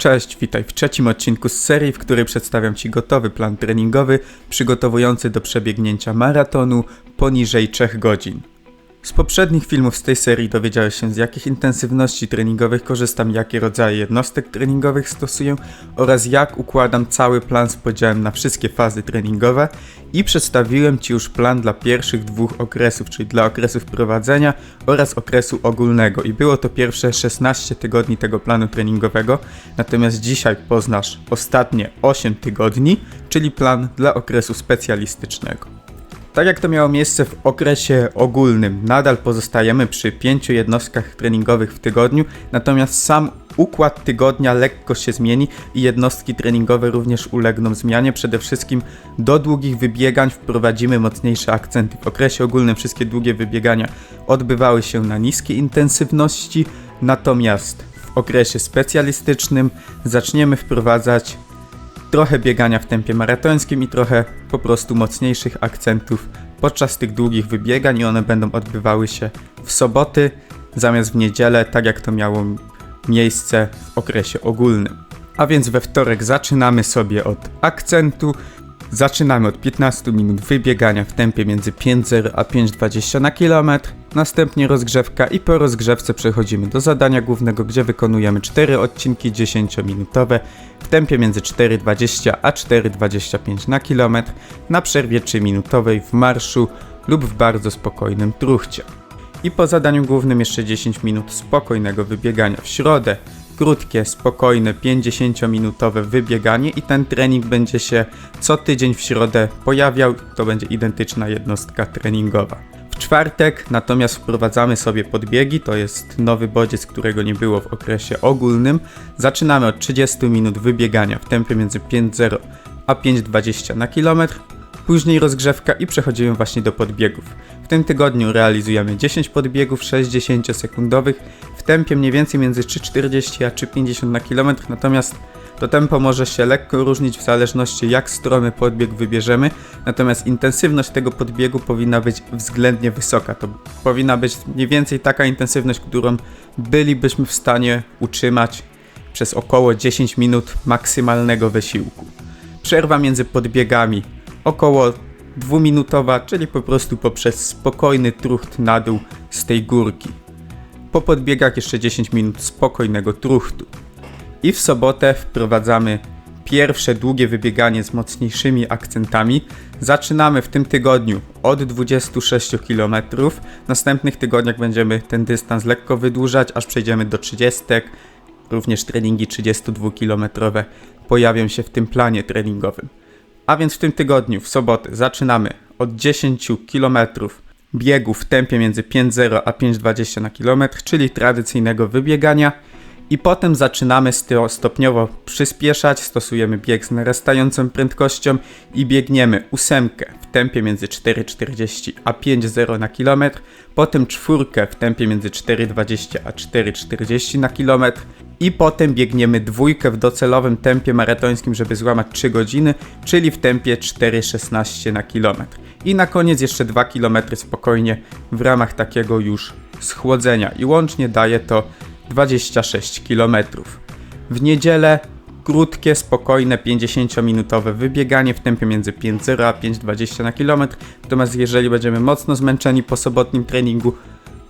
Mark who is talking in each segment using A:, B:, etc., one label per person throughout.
A: Cześć, witaj w trzecim odcinku z serii, w której przedstawiam Ci gotowy plan treningowy przygotowujący do przebiegnięcia maratonu poniżej 3 godzin. Z poprzednich filmów z tej serii dowiedziałeś się z jakich intensywności treningowych korzystam, jakie rodzaje jednostek treningowych stosuję oraz jak układam cały plan z podziałem na wszystkie fazy treningowe i przedstawiłem Ci już plan dla pierwszych dwóch okresów, czyli dla okresu wprowadzenia oraz okresu ogólnego i było to pierwsze 16 tygodni tego planu treningowego, natomiast dzisiaj poznasz ostatnie 8 tygodni, czyli plan dla okresu specjalistycznego. Tak jak to miało miejsce w okresie ogólnym, nadal pozostajemy przy pięciu jednostkach treningowych w tygodniu, natomiast sam układ tygodnia lekko się zmieni i jednostki treningowe również ulegną zmianie. Przede wszystkim do długich wybiegań wprowadzimy mocniejsze akcenty. W okresie ogólnym wszystkie długie wybiegania odbywały się na niskiej intensywności, natomiast w okresie specjalistycznym zaczniemy wprowadzać trochę biegania w tempie maratońskim i trochę po prostu mocniejszych akcentów podczas tych długich wybiegań i one będą odbywały się w soboty zamiast w niedzielę, tak jak to miało miejsce w okresie ogólnym. A więc we wtorek zaczynamy sobie od akcentu, Zaczynamy od 15 minut wybiegania w tempie między 5.0 a 5.20 na kilometr, następnie rozgrzewka i po rozgrzewce przechodzimy do zadania głównego, gdzie wykonujemy 4 odcinki 10-minutowe w tempie między 4.20 a 4.25 na kilometr na przerwie 3-minutowej w marszu lub w bardzo spokojnym truchcie. I po zadaniu głównym jeszcze 10 minut spokojnego wybiegania w środę, krótkie, spokojne, 50-minutowe wybieganie i ten trening będzie się co tydzień w środę pojawiał. To będzie identyczna jednostka treningowa. W czwartek natomiast wprowadzamy sobie podbiegi, to jest nowy bodziec, którego nie było w okresie ogólnym. Zaczynamy od 30 minut wybiegania w tempie między 5.0 a 5.20 na kilometr. Później rozgrzewka i przechodzimy właśnie do podbiegów. W tym tygodniu realizujemy 10 podbiegów 60-sekundowych w tempie mniej więcej między 3,40 a 3,50 na kilometr, natomiast to tempo może się lekko różnić w zależności jak stromy podbieg wybierzemy, natomiast intensywność tego podbiegu powinna być względnie wysoka. To powinna być mniej więcej taka intensywność, którą bylibyśmy w stanie utrzymać przez około 10 minut maksymalnego wysiłku. Przerwa między podbiegami około dwuminutowa, czyli po prostu poprzez spokojny trucht na dół z tej górki. Po podbiegach jeszcze 10 minut spokojnego truchtu. I w sobotę wprowadzamy pierwsze długie wybieganie z mocniejszymi akcentami. Zaczynamy w tym tygodniu od 26 km. W następnych tygodniach będziemy ten dystans lekko wydłużać, aż przejdziemy do 30. Również treningi 32 km pojawią się w tym planie treningowym. A więc w tym tygodniu, w sobotę, zaczynamy od 10 km biegu w tempie między 5,0 a 5,20 na kilometr, czyli tradycyjnego wybiegania. I potem zaczynamy stopniowo przyspieszać, stosujemy bieg z narastającą prędkością i biegniemy ósemkę w tempie między 4,40 a 5,0 na kilometr, potem czwórkę w tempie między 4,20 a 4,40 na kilometr i potem biegniemy dwójkę w docelowym tempie maratońskim, żeby złamać 3 godziny, czyli w tempie 4,16 na kilometr. I na koniec jeszcze 2 km spokojnie w ramach takiego już schłodzenia i łącznie daje to 26 km. W niedzielę krótkie, spokojne 50-minutowe wybieganie w tempie między 5.0 a 5.20 na kilometr. Natomiast jeżeli będziemy mocno zmęczeni po sobotnim treningu,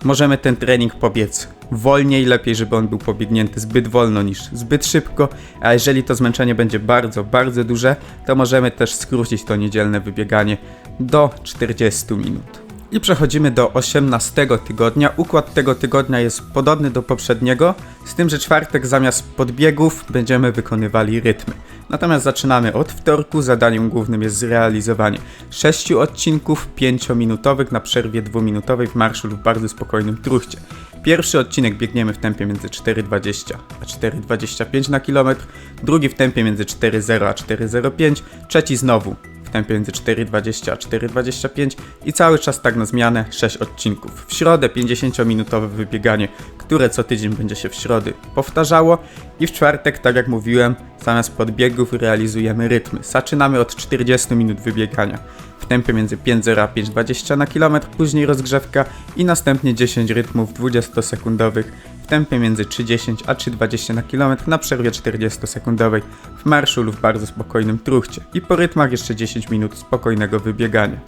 A: możemy ten trening pobiec wolniej, lepiej, żeby on był pobiegnięty zbyt wolno niż zbyt szybko, a jeżeli to zmęczenie będzie bardzo, bardzo duże, to możemy też skrócić to niedzielne wybieganie do 40 minut. I przechodzimy do 18 tygodnia. Układ tego tygodnia jest podobny do poprzedniego, z tym, że czwartek zamiast podbiegów będziemy wykonywali rytmy. Natomiast zaczynamy od wtorku. Zadaniem głównym jest zrealizowanie 6 odcinków 5-minutowych na przerwie 2-minutowej w marszu lub bardzo spokojnym truchcie. Pierwszy odcinek biegniemy w tempie między 4,20 a 4,25 na kilometr, drugi w tempie między 4,0 a 4,05, trzeci znowu tempie między 4,20 a 4,25 i cały czas tak na zmianę 6 odcinków. W środę 50-minutowe wybieganie, które co tydzień będzie się w środy powtarzało i w czwartek, tak jak mówiłem, zamiast podbiegów realizujemy rytmy. Zaczynamy od 40 minut wybiegania w tempie między 5,0 a 5,20 na kilometr, później rozgrzewka i następnie 10 rytmów 20-sekundowych tempie między 3,10 a 3,20 na km na przerwie 40-sekundowej w marszu lub bardzo spokojnym truchcie i po rytmach jeszcze 10 minut spokojnego wybiegania.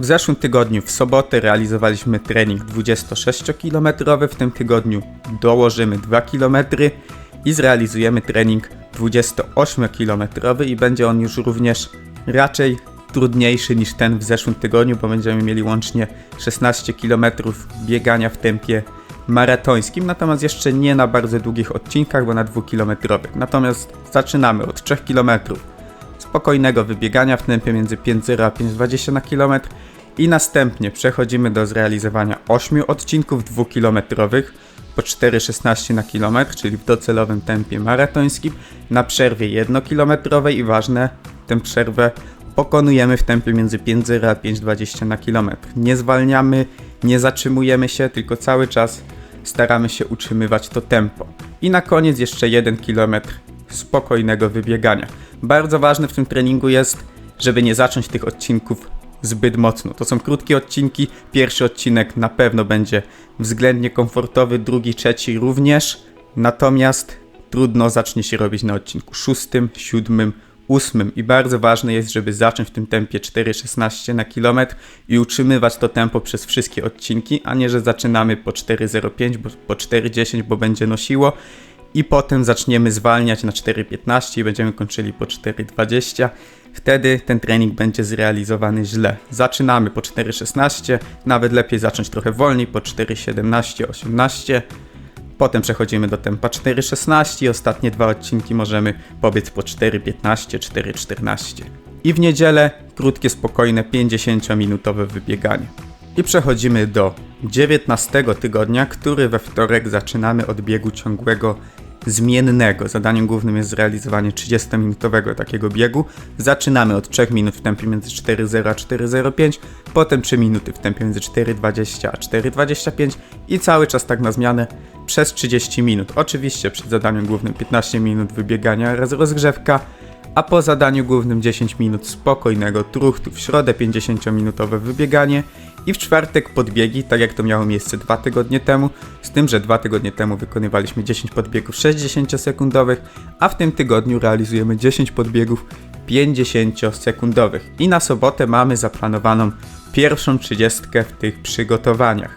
A: W zeszłym tygodniu w sobotę realizowaliśmy trening 26-kilometrowy, w tym tygodniu dołożymy 2 km i zrealizujemy trening 28-kilometrowy i będzie on już również raczej trudniejszy niż ten w zeszłym tygodniu, bo będziemy mieli łącznie 16 km biegania w tempie maratońskim, natomiast jeszcze nie na bardzo długich odcinkach, bo na 2-kilometrowych. Natomiast zaczynamy od 3 km spokojnego wybiegania w tempie między 5,0 a 5,20 na kilometr i następnie przechodzimy do zrealizowania 8 odcinków 2-kilometrowych po 4,16 na kilometr, czyli w docelowym tempie maratońskim, na przerwie 1-kilometrowej i ważne, tę przerwę pokonujemy w tempie między 5,0 a 5,20 na kilometr. Nie zwalniamy, nie zatrzymujemy się, tylko cały czas staramy się utrzymywać to tempo. I na koniec jeszcze 1 km spokojnego wybiegania. Bardzo ważne w tym treningu jest, żeby nie zacząć tych odcinków zbyt mocno. To są krótkie odcinki. Pierwszy odcinek na pewno będzie względnie komfortowy, drugi, trzeci również. Natomiast trudno zacznie się robić na odcinku szóstym, siódmym, ósmym i bardzo ważne jest, żeby zacząć w tym tempie 4,16 na kilometr i utrzymywać to tempo przez wszystkie odcinki, a nie, że zaczynamy po 4,05, bo, po 4,10, bo będzie nosiło i potem zaczniemy zwalniać na 4,15 i będziemy kończyli po 4,20. Wtedy ten trening będzie zrealizowany źle. Zaczynamy po 4,16, nawet lepiej zacząć trochę wolniej, po 4,17, 18. Potem przechodzimy do tempa 4,16 i ostatnie dwa odcinki możemy pobiec po 4,15, 4,14. I w niedzielę krótkie, spokojne 50-minutowe wybieganie. I przechodzimy do 19 tygodnia, który we wtorek zaczynamy od biegu ciągłego zmiennego. Zadaniem głównym jest zrealizowanie 30-minutowego takiego biegu. Zaczynamy od 3 minut w tempie między 4.0 a 4.05, potem 3 minuty w tempie między 4.20 a 4.25 i cały czas tak na zmianę przez 30 minut. Oczywiście przed zadaniem głównym 15 minut wybiegania oraz rozgrzewka, a po zadaniu głównym 10 minut spokojnego truchtu. W środę 50-minutowe wybieganie i w czwartek podbiegi, tak jak to miało miejsce dwa tygodnie temu, z tym, że dwa tygodnie temu wykonywaliśmy 10 podbiegów 60-sekundowych, a w tym tygodniu realizujemy 10 podbiegów 50-sekundowych. I na sobotę mamy zaplanowaną pierwszą trzydziestkę w tych przygotowaniach.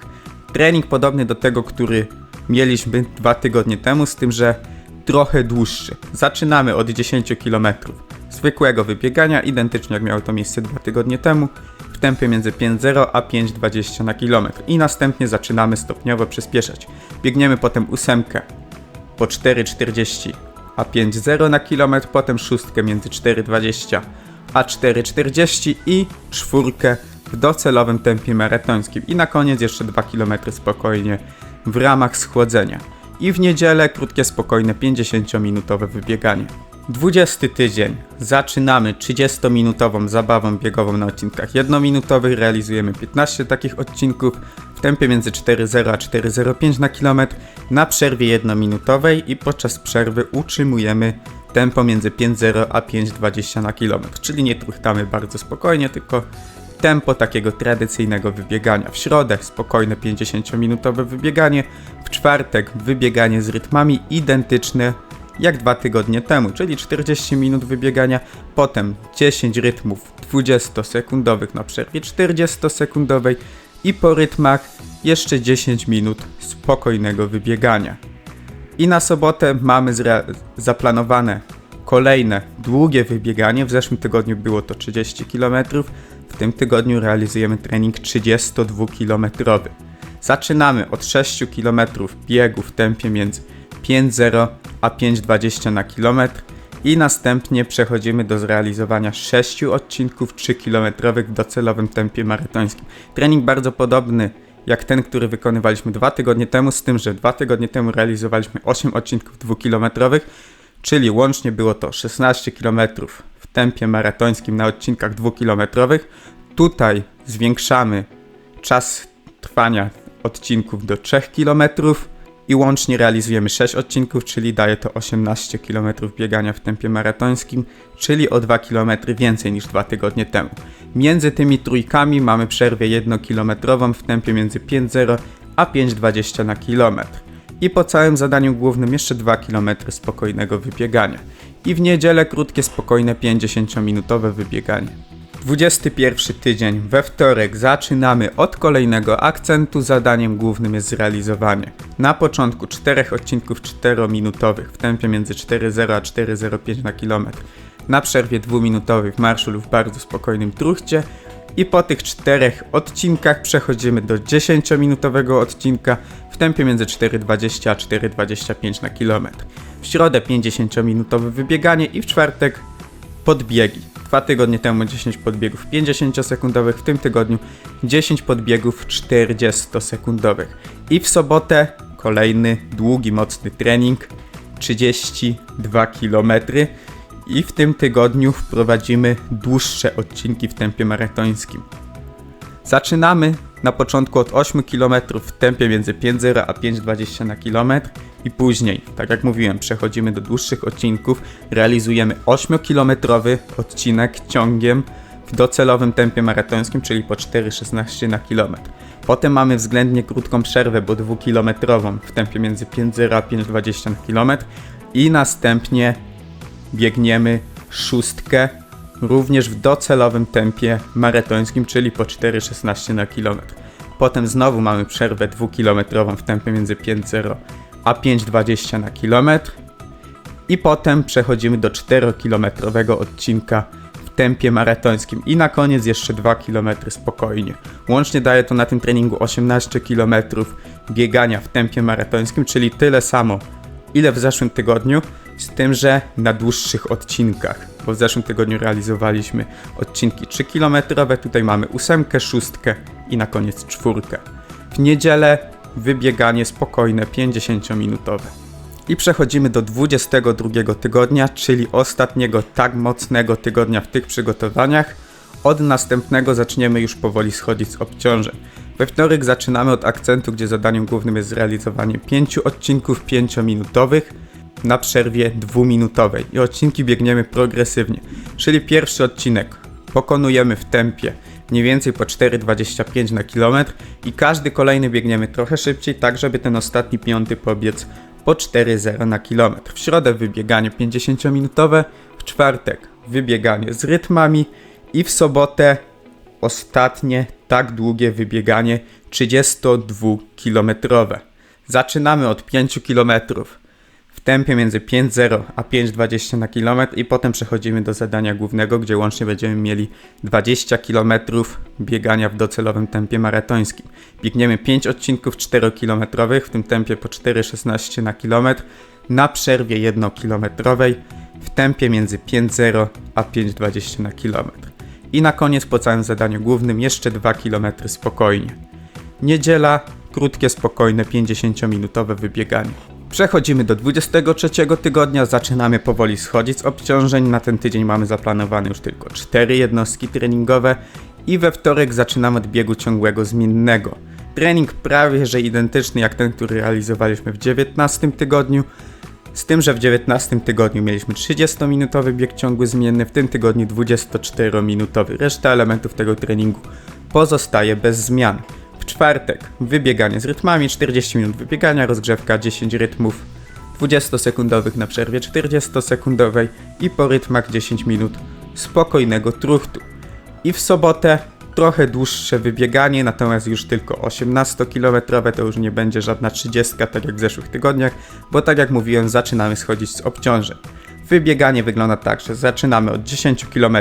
A: Trening podobny do tego, który mieliśmy dwa tygodnie temu, z tym, że trochę dłuższy. Zaczynamy od 10 km zwykłego wybiegania, identycznie jak miało to miejsce dwa tygodnie temu, w tempie między 5,0 a 5,20 na kilometr i następnie zaczynamy stopniowo przyspieszać. Biegniemy potem ósemkę po 4,40 a 5,0 na kilometr, potem szóstkę między 4,20 a 4,40 i czwórkę w docelowym tempie maratońskim i na koniec jeszcze 2 km spokojnie w ramach schłodzenia. I w niedzielę krótkie, spokojne 50-minutowe wybieganie. 20 tydzień. Zaczynamy 30-minutową zabawą biegową na odcinkach 1-minutowych. Realizujemy 15 takich odcinków w tempie między 4,0 a 4,05 na kilometr na przerwie 1-minutowej i podczas przerwy utrzymujemy tempo między 5,0 a 5,20 na kilometr. Czyli nie truchtamy bardzo spokojnie, tylko tempo takiego tradycyjnego wybiegania. W środę spokojne 50-minutowe wybieganie, w czwartek wybieganie z rytmami identyczne jak dwa tygodnie temu, czyli 40 minut wybiegania, potem 10 rytmów 20-sekundowych na przerwie 40-sekundowej i po rytmach jeszcze 10 minut spokojnego wybiegania. I na sobotę mamy zaplanowane kolejne długie wybieganie. W zeszłym tygodniu było to 30 km, w tym tygodniu realizujemy trening 32-kilometrowy. Zaczynamy od 6 km biegu w tempie między 5,0 a 5,20 na kilometr i następnie przechodzimy do zrealizowania 6 odcinków 3-kilometrowych w docelowym tempie maratońskim. Trening bardzo podobny jak ten, który wykonywaliśmy dwa tygodnie temu, z tym, że dwa tygodnie temu realizowaliśmy 8 odcinków 2-kilometrowych, czyli łącznie było to 16 km w tempie maratońskim na odcinkach 2-kilometrowych. Tutaj zwiększamy czas trwania odcinków do 3 kilometrów i łącznie realizujemy 6 odcinków, czyli daje to 18 km biegania w tempie maratońskim, czyli o 2 km więcej niż 2 tygodnie temu. Między tymi trójkami mamy przerwę 1 km w tempie między 5,0 a 5,20 na kilometr. i po całym zadaniu głównym jeszcze 2 km spokojnego wybiegania. I w niedzielę krótkie, spokojne 50-minutowe wybieganie. 21 tydzień, we wtorek zaczynamy od kolejnego akcentu. Zadaniem głównym jest zrealizowanie. Na początku czterech odcinków 4-minutowych w tempie między 4.0 a 4.05 na kilometr. Na przerwie dwuminutowej w marszu lub w bardzo spokojnym truchcie. I po tych czterech odcinkach przechodzimy do 10-minutowego odcinka w tempie między 4.20 a 4.25 na kilometr. W środę 50-minutowe wybieganie i w czwartek podbiegi. Dwa tygodnie temu 10 podbiegów 50-sekundowych, w tym tygodniu 10 podbiegów 40-sekundowych. I w sobotę kolejny długi, mocny trening 32 km. I w tym tygodniu wprowadzimy dłuższe odcinki w tempie maratońskim. Zaczynamy na początku od 8 km w tempie między 5.0 a 5.20 na kilometr i później, tak jak mówiłem, przechodzimy do dłuższych odcinków, realizujemy 8-kilometrowy odcinek ciągiem w docelowym tempie maratońskim, czyli po 4,16 na kilometr. Potem mamy względnie krótką przerwę, bo 2-kilometrową w tempie między 5.0 a 5.20 na kilometr i następnie biegniemy szóstkę również w docelowym tempie maratońskim, czyli po 4,16 na kilometr. Potem znowu mamy przerwę dwukilometrową w tempie między 5,0 a 5,20 na kilometr. I potem przechodzimy do 4-kilometrowego odcinka w tempie maratońskim. I na koniec jeszcze 2 km spokojnie. Łącznie daje to na tym treningu 18 km biegania w tempie maratońskim, czyli tyle samo, ile w zeszłym tygodniu, z tym, że na dłuższych odcinkach, bo w zeszłym tygodniu realizowaliśmy odcinki 3-kilometrowe, tutaj mamy ósemkę, szóstkę i na koniec czwórkę. W niedzielę wybieganie spokojne 50-minutowe. I przechodzimy do 22 tygodnia, czyli ostatniego tak mocnego tygodnia w tych przygotowaniach. Od następnego zaczniemy już powoli schodzić z obciążeń. We wtorek zaczynamy od akcentu, gdzie zadaniem głównym jest zrealizowanie 5 odcinków 5-minutowych na przerwie dwuminutowej i odcinki biegniemy progresywnie. Czyli pierwszy odcinek pokonujemy w tempie mniej więcej po 4,25 na kilometr i każdy kolejny biegniemy trochę szybciej, tak żeby ten ostatni piąty pobiec po 4,0 na kilometr. W środę wybieganie 50-minutowe, w czwartek wybieganie z rytmami i w sobotę ostatnie tak długie wybieganie 32-kilometrowe. Zaczynamy od 5 kilometrów w tempie między 5.0 a 5.20 na kilometr i potem przechodzimy do zadania głównego, gdzie łącznie będziemy mieli 20 km biegania w docelowym tempie maratońskim. Biegniemy 5 odcinków 4-kilometrowych w tym tempie po 4,16 na kilometr na przerwie 1-kilometrowej w tempie między 5.0 a 5.20 na kilometr. I na koniec po całym zadaniu głównym jeszcze 2 km spokojnie. Niedziela, krótkie, spokojne 50-minutowe wybieganie. Przechodzimy do 23 tygodnia, zaczynamy powoli schodzić z obciążeń. Na ten tydzień mamy zaplanowane już tylko 4 jednostki treningowe i we wtorek zaczynamy od biegu ciągłego zmiennego. Trening prawie że identyczny jak ten, który realizowaliśmy w 19 tygodniu. Z tym, że w 19 tygodniu mieliśmy 30-minutowy bieg ciągły zmienny, w tym tygodniu 24-minutowy. Reszta elementów tego treningu pozostaje bez zmian. W czwartek wybieganie z rytmami, 40 minut wybiegania, rozgrzewka 10 rytmów 20-sekundowych na przerwie 40-sekundowej i po rytmach 10 minut spokojnego truchtu. I w sobotę trochę dłuższe wybieganie, natomiast już tylko 18-kilometrowe, to już nie będzie żadna 30 tak jak w zeszłych tygodniach, bo tak jak mówiłem zaczynamy schodzić z obciążeń. Wybieganie wygląda tak, że zaczynamy od 10 km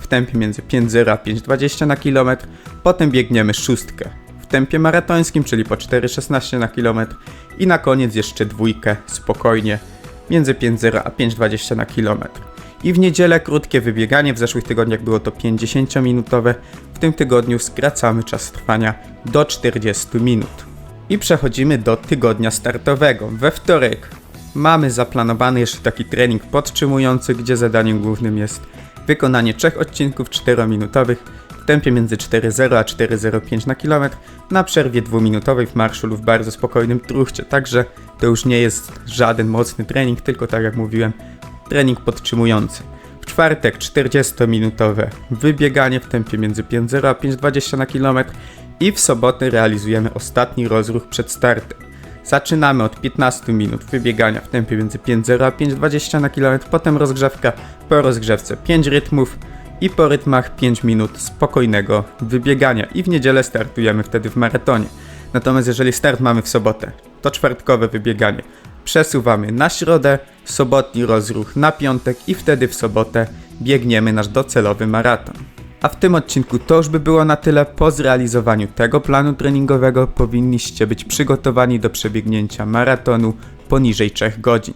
A: w tempie między 5,0 a 5,20 na kilometr, potem biegniemy szóstkę tempie maratońskim, czyli po 4,16 na kilometr i na koniec jeszcze dwójkę spokojnie między 5,0 a 5,20 na kilometr. I w niedzielę krótkie wybieganie, w zeszłych tygodniach było to 50-minutowe, w tym tygodniu skracamy czas trwania do 40 minut. I przechodzimy do tygodnia startowego. We wtorek mamy zaplanowany jeszcze taki trening podtrzymujący, gdzie zadaniem głównym jest wykonanie trzech odcinków 4-minutowych tempie między 4.0 a 4.05 na kilometr na przerwie dwuminutowej w marszu lub w bardzo spokojnym truchcie. Także to już nie jest żaden mocny trening, tylko tak jak mówiłem, trening podtrzymujący. W czwartek 40-minutowe wybieganie w tempie między 5.0 a 5.20 na kilometr i w sobotę realizujemy ostatni rozruch przed startem. Zaczynamy od 15 minut wybiegania w tempie między 5.0 a 5.20 na km, potem rozgrzewka, po rozgrzewce 5 rytmów i po rytmach 5 minut spokojnego wybiegania i w niedzielę startujemy wtedy w maratonie. Natomiast jeżeli start mamy w sobotę, to czwartkowe wybieganie przesuwamy na środę, sobotni rozruch na piątek i wtedy w sobotę biegniemy nasz docelowy maraton. A w tym odcinku to już by było na tyle. Po zrealizowaniu tego planu treningowego powinniście być przygotowani do przebiegnięcia maratonu poniżej 3 godzin.